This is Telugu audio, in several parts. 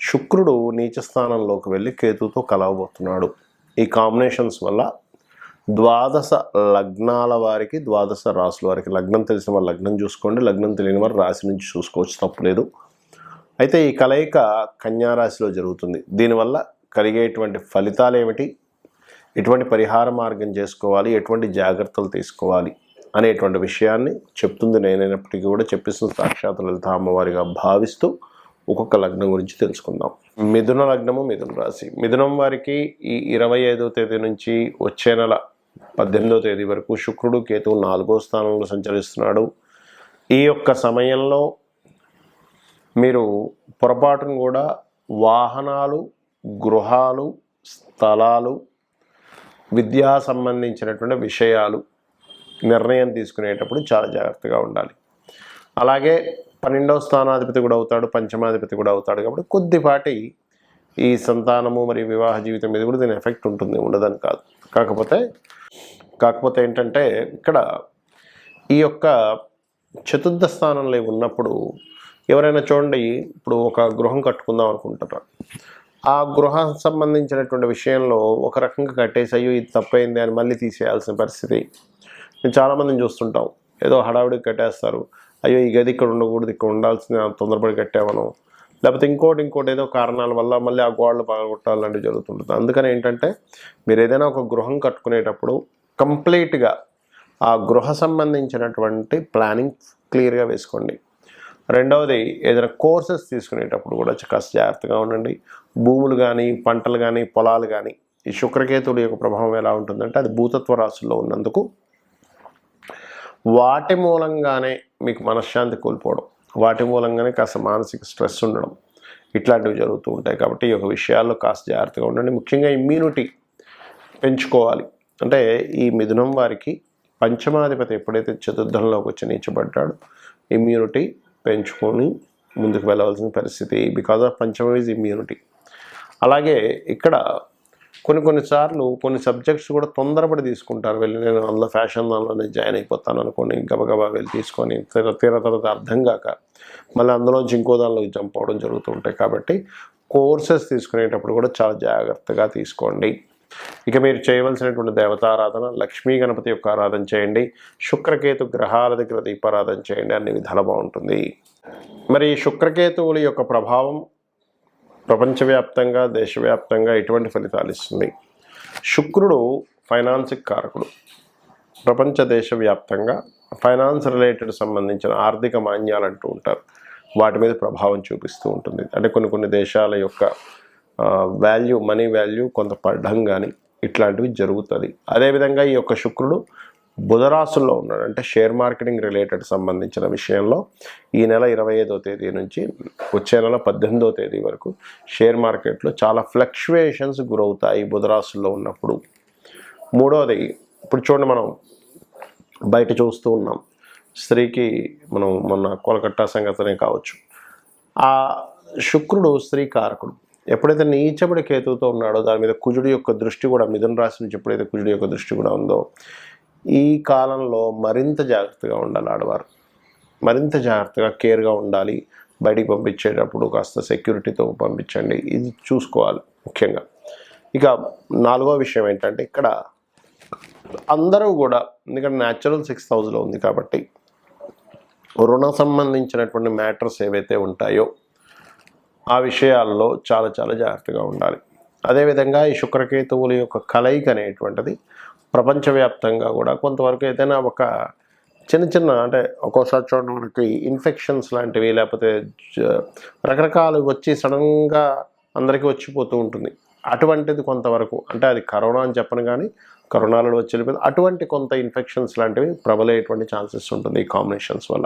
శుక్రుడు నీచ స్థానంలోకి వెళ్ళి కేతుతో కలవబోతున్నాడు. ఈ కాంబినేషన్స్ వల్ల ద్వాదశ లగ్నాల వారికి ద్వాదశ రాసుల వారికి లగ్నం తెలిసిన వారు లగ్నం చూసుకోండి. లగ్నం తెలియని వారు రాశి నుంచి చూసుకోవచ్చు తప్పులేదు. అయితే ఈ కలయిక కన్యారాశిలో జరుగుతుంది. దీనివల్ల కలిగేటువంటి ఫలితాలు ఏమిటి? ఎటువంటి పరిహార మార్గం చేసుకోవాలి? ఎటువంటి జాగ్రత్తలు తీసుకోవాలి? అనేటువంటి విషయాన్ని చెప్తుంది నేనైనప్పటికీ కూడా చెప్పిస్తున్న సాక్షాత్ లలిత అమ్మవారిగా భావిస్తూ ఒక్కొక్క లగ్నం గురించి తెలుసుకుందాం. మిథున లగ్నము మిథున రాశి. మిథునం వారికి ఈ ఇరవై ఐదో తేదీ నుంచి వచ్చే నెల పద్దెనిమిదో తేదీ వరకు శుక్రుడు కేతువు నాలుగో స్థానంలో సంచరిస్తున్నాడు. ఈ యొక్క సమయంలో మీరు పొరపాటును కూడా వాహనాలు గృహాలు స్థలాలు విద్యా సంబంధించినటువంటి విషయాలు నిర్ణయం తీసుకునేటప్పుడు చాలా జాగ్రత్తగా ఉండాలి. అలాగే పన్నెండవ స్థానాధిపతి కూడా అవుతాడు పంచమాధిపతి కూడా అవుతాడు కాబట్టి కొద్దిపాటి ఈ సంతానము మరియు వివాహ జీవితం మీద కూడా దీని ఎఫెక్ట్ ఉంటుంది ఉండదని కాదు. కాకపోతే కాకపోతే ఏంటంటే ఇక్కడ ఈ యొక్క చతుర్థ స్థానంలో ఉన్నప్పుడు ఎవరైనా చూడండి ఇప్పుడు ఒక గృహం కట్టుకుందాం అనుకుంటారు ఆ గృహం సంబంధించినటువంటి విషయంలో ఒక రకంగా కట్టేసి అయ్యో ఇది తప్పైంది అని మళ్ళీ తీసేయాల్సిన పరిస్థితి. మేము చాలామందిని చూస్తుంటాం. ఏదో హడావిడికి కట్టేస్తారు. అయ్యో ఈ గది ఇక్కడ ఉండకూడదు ఇక్కడ ఉండాల్సింది తొందరపడి కట్టామను లేకపోతే ఇంకోటి ఇంకోటి ఏదో కారణాల వల్ల మళ్ళీ ఆ గోడలు పగలగొట్టాలంటే జరుగుతుంటుంది. అందుకని ఏంటంటే మీరు ఏదైనా ఒక గృహం కట్టుకునేటప్పుడు కంప్లీట్గా ఆ గృహ సంబంధించినటువంటి ప్లానింగ్ క్లియర్గా వేసుకోండి. రెండవది ఏదైనా కోర్సెస్ తీసుకునేటప్పుడు కూడా కాస్త జాగ్రత్తగా ఉండండి. భూములు కానీ పంటలు కానీ పొలాలు కానీ ఈ శుక్రకేతుడి యొక్క ప్రభావం ఎలా ఉంటుందంటే అది భూతత్వ రాశుల్లో ఉన్నందుకు వాటి మూలంగానే మీకు మనశ్శాంతి కోల్పోవడం వాటి మూలంగానే కాస్త మానసిక స్ట్రెస్ ఉండడం ఇట్లాంటివి జరుగుతూ ఉంటాయి. కాబట్టి ఈ యొక్క విషయాల్లో కాస్త జాగ్రత్తగా ఉండండి. ముఖ్యంగా ఇమ్యూనిటీ పెంచుకోవాలి. అంటే ఈ మిథునం వారికి పంచమాధిపతి ఎప్పుడైతే చతుర్థంలోకి వచ్చి నీచబడ్డాడు ఇమ్యూనిటీ పెంచుకొని ముందుకు వెళ్ళవలసిన పరిస్థితి. బికాజ్ ఆఫ్ పంచమ ఇమ్యూనిటీ అలాగే ఇక్కడ కొన్ని కొన్నిసార్లు కొన్ని సబ్జెక్ట్స్ కూడా తొందరపడి తీసుకుంటారు. వెళ్ళి నేను అందులో ఫ్యాషన్ దానిలోనే జాయిన్ అయిపోతాను అనుకోని గబగబా వెళ్ళి తీసుకొని తీర తీర తర్వాత అర్థం కాక మళ్ళీ అందులోంచి ఇంకో దానిలోకి జంప్ అవడం జరుగుతూ ఉంటాయి. కాబట్టి కోర్సెస్ తీసుకునేటప్పుడు కూడా చాలా జాగ్రత్తగా తీసుకోండి. ఇక మీరు చేయవలసినటువంటి దేవతారాధన లక్ష్మీ గణపతి యొక్క ఆరాధన చేయండి. శుక్రకేతు గ్రహాల దగ్గర దీపారాధన చేయండి. అన్ని విధాలు బాగుంటుంది. మరి శుక్రకేతువుల యొక్క ప్రభావం ప్రపంచవ్యాప్తంగా దేశవ్యాప్తంగా ఎటువంటి ఫలితాలు ఇస్తుంది శుక్రుడు ఫైనాన్స్కి కారకుడు. ప్రపంచ దేశవ్యాప్తంగా ఫైనాన్స్ రిలేటెడ్ సంబంధించిన ఆర్థిక మాన్యాలు అంటూ ఉంటారు. వాటి మీద ప్రభావం చూపిస్తూ ఉంటుంది. అంటే కొన్ని కొన్ని దేశాల యొక్క వాల్యూ మనీ వాల్యూ కొంత పడడం కానీ ఇట్లాంటివి జరుగుతుంది. అదేవిధంగా ఈ యొక్క శుక్రుడు బుధరాశుల్లో ఉన్నాడు. అంటే షేర్ మార్కెటింగ్ రిలేటెడ్ సంబంధించిన విషయంలో ఈ నెల ఇరవై ఐదో తేదీ నుంచి వచ్చే నెల పద్దెనిమిదో తేదీ వరకు షేర్ మార్కెట్లో చాలా ఫ్లక్చువేషన్స్ గురవుతాయి బుధరాశుల్లో ఉన్నప్పుడు. మూడవది ఇప్పుడు చూడండి మనం బయట చూస్తూ ఉన్నాం. స్త్రీకి మనం మొన్న కోలకట్టా సంగతనే కావచ్చు. ఆ శుక్రుడు స్త్రీ కారకుడు. ఎప్పుడైతే నీచబడి కేతువుతో ఉన్నాడో దాని మీద కుజుడి యొక్క దృష్టి కూడా మిథున రాశి నుంచి ఎప్పుడైతే కుజుడి యొక్క దృష్టి కూడా ఉందో ఈ కాలంలో మరింత జాగ్రత్తగా ఉండాలి ఆడవారు. మరింత జాగ్రత్తగా కేర్గా ఉండాలి. బయటికి పంపించేటప్పుడు కాస్త సెక్యూరిటీతో పంపించండి. ఇది చూసుకోవాలి ముఖ్యంగా. ఇక నాలుగో విషయం ఏంటంటే ఇక్కడ అందరూ కూడా ఎందుకంటే న్యాచురల్ సిక్స్ థౌజండ్లో ఉంది కాబట్టి రుణ సంబంధించినటువంటి మ్యాటర్స్ ఏవైతే ఉంటాయో ఆ విషయాల్లో చాలా చాలా జాగ్రత్తగా ఉండాలి. అదేవిధంగా ఈ శుక్రకేతువుల యొక్క కలయిక అనేటువంటిది ప్రపంచవ్యాప్తంగా కూడా కొంతవరకు ఏదైనా ఒక చిన్న చిన్న అంటే ఒక్కోసారి చూడండి మనకి ఇన్ఫెక్షన్స్ లాంటివి లేకపోతే రకరకాలు వచ్చి సడన్గా అందరికీ వచ్చిపోతూ ఉంటుంది. అటువంటిది కొంతవరకు అంటే అది కరోనా అని చెప్పను కానీ కరోనాలో వచ్చి వెళ్ళిపోయింది. అటువంటి కొంత ఇన్ఫెక్షన్స్ లాంటివి ప్రబలేటువంటి ఛాన్సెస్ ఉంటుంది ఈ కాంబినేషన్స్ వల్ల.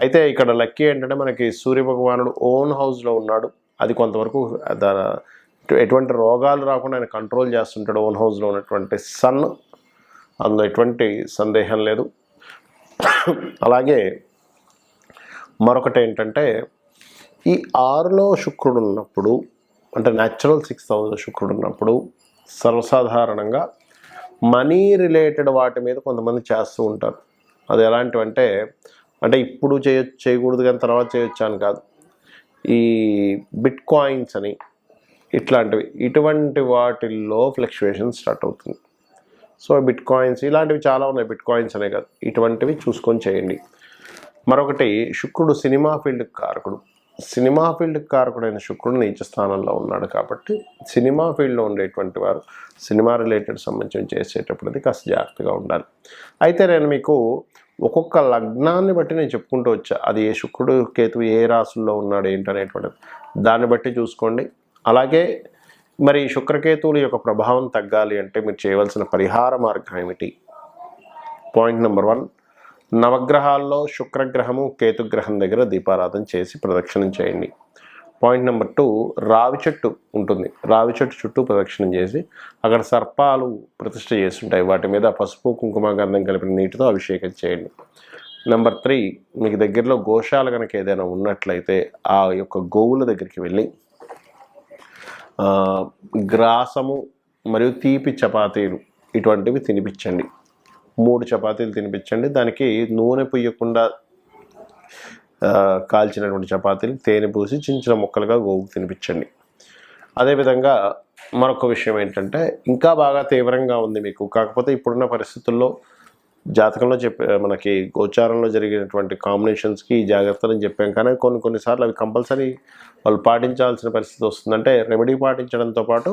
అయితే ఇక్కడ లక్కీ ఏంటంటే మనకి సూర్య భగవానుడు ఓన్ హౌస్లో ఉన్నాడు. అది కొంతవరకు దా- ఎటువంటి రోగాలు రాకుండా ఆయన కంట్రోల్ చేస్తుంటాడు ఓన్ హౌస్లో ఉన్నటువంటి సన్. అందులో ఎటువంటి సందేహం లేదు. అలాగే మరొకటి ఏంటంటే ఈ ఆరులో శుక్రుడు ఉన్నప్పుడు అంటే న్యాచురల్ సిక్స్ థౌజండ్ శుక్రుడు ఉన్నప్పుడు సర్వసాధారణంగా మనీ రిలేటెడ్ వాటి మీద కొంతమంది చేస్తూ ఉంటారు. అది ఎలాంటివంటే అంటే ఇప్పుడు చేయ చేయకూడదు కానీ తర్వాత చేయొచ్చు అని కాదు. ఈ బిట్ కాయిన్స్ అని ఇట్లాంటివి. ఇటువంటి వాటిల్లో ఫ్లక్చువేషన్ స్టార్ట్ అవుతుంది. సో బిట్ కాయిన్స్ ఇలాంటివి చాలా ఉన్నాయి. బిట్ కాయిన్స్ అనే కాదు. ఇటువంటివి చూసుకొని చేయండి. మరొకటి శుక్రుడు సినిమా ఫీల్డ్ కారకుడు. సినిమా ఫీల్డ్ కారకుడైన శుక్రుడు నీచ స్థానంలో ఉన్నాడు కాబట్టి సినిమా ఫీల్డ్లో ఉండేటువంటి వారు సినిమా రిలేటెడ్ సంబంధించి చేసేటప్పుడు అది కాస్త జాగ్రత్తగా ఉండాలి. అయితే నేను మీకు ఒక్కొక్క లగ్నాన్ని బట్టి నేను చెప్పుకుంటూ వచ్చా. అది ఏ శుక్రుడు కేతువు ఏ రాసుల్లో ఉన్నాడు ఏంటనేటువంటిది. దాన్ని బట్టి చూసుకోండి. అలాగే మరి శుక్రకేతువుల యొక్క ప్రభావం తగ్గాలి అంటే మీరు చేయవలసిన పరిహార మార్గం ఏమిటి? పాయింట్ నెంబర్ వన్ నవగ్రహాల్లో శుక్రగ్రహము కేతుగ్రహం దగ్గర దీపారాధన చేసి ప్రదక్షిణం చేయండి. పాయింట్ నెంబర్ టూ రావి చెట్టు ఉంటుంది. రావి చెట్టు చుట్టూ ప్రదక్షిణం చేసి అక్కడ సర్పాలు ప్రతిష్ట చేస్తుంటాయి. వాటి మీద పసుపు కుంకుమ గంధం కలిపిన నీటితో అభిషేకం చేయండి. నెంబర్ త్రీ మీకు దగ్గరలో గోశాల కనుక ఏదైనా ఉన్నట్లయితే ఆ యొక్క గోవుల దగ్గరికి వెళ్ళి గ్రాసము మరియు తీపి చపాతీలు ఇటువంటివి తినిపించండి. మూడు చపాతీలు తినిపించండి. దానికి నూనె పుయ్యకుండా కాల్చినటువంటి చపాతీలు తేనె పూసి చిన్న చిన్న ముక్కలుగా గోవుకు తినిపించండి. అదేవిధంగా మరొక విషయం ఏంటంటే ఇంకా బాగా తీవ్రంగా ఉంది మీకు. కాకపోతే ఇప్పుడున్న పరిస్థితుల్లో జాతకంలో చెప్పే మనకి గోచారంలో జరిగినటువంటి కాంబినేషన్స్కి ఈ అని చెప్పాం. కానీ కొన్ని కొన్నిసార్లు అవి కంపల్సరీ వాళ్ళు పాటించాల్సిన పరిస్థితి వస్తుంది అంటే రెమెడీ పాటించడంతో పాటు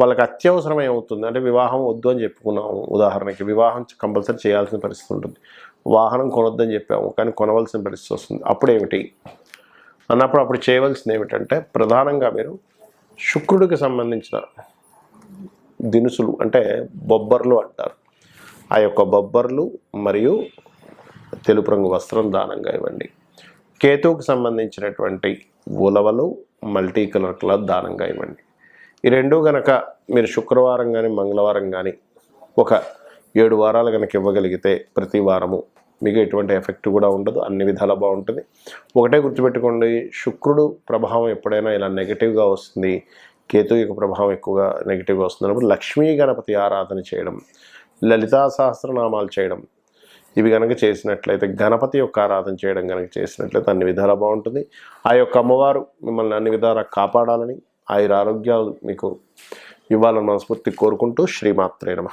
వాళ్ళకి అత్యవసరమై అవుతుంది. అంటే వివాహం వద్దు అని చెప్పుకున్నాము ఉదాహరణకి. వివాహం కంపల్సరీ చేయాల్సిన పరిస్థితి ఉంటుంది. వాహనం కొనొద్దని చెప్పాము కానీ కొనవలసిన పరిస్థితి వస్తుంది. అప్పుడు ఏమిటి అన్నప్పుడు అప్పుడు చేయవలసింది ఏమిటంటే ప్రధానంగా మీరు శుక్రుడికి సంబంధించిన దినుసులు అంటే బొబ్బర్లు అంటారు. ఆ యొక్క బొబ్బర్లు మరియు తెలుపు రంగు వస్త్రం దానంగా ఇవ్వండి. కేతువుకు సంబంధించినటువంటి ఉలవలు మల్టీ కలర్ క్లాత్ దానంగా ఇవ్వండి. ఈ రెండు గనక మీరు శుక్రవారం కానీ మంగళవారం కానీ ఒక ఏడు వారాలు కనుక ఇవ్వగలిగితే ప్రతి వారము మీకు ఎటువంటి ఎఫెక్ట్ కూడా ఉండదు. అన్ని విధాలా బాగుంటుంది. ఒకటే గుర్తుపెట్టుకోండి శుక్రుడు ప్రభావం ఎప్పుడైనా ఇలా నెగిటివ్గా వస్తుంది. కేతు యొక్క ప్రభావం ఎక్కువగా నెగిటివ్గా వస్తుంది. అన్నప్పుడు లక్ష్మీ గణపతి ఆరాధన చేయడం లలితా సహస్రనామాలు చేయడం. ఇవి కనుక చేసినట్లయితే గణపతి యొక్క ఆరాధన చేయడం కనుక చేసినట్లయితే అన్ని విధాలా బాగుంటుంది. ఆ యొక్క అమ్మవారు మిమ్మల్ని అన్ని విధాలా కాపాడాలని ఆయుర ఆరోగ్యాలు మీకు ఇవ్వాలని మనస్ఫూర్తి కోరుకుంటూ శ్రీమాత్రే నమ.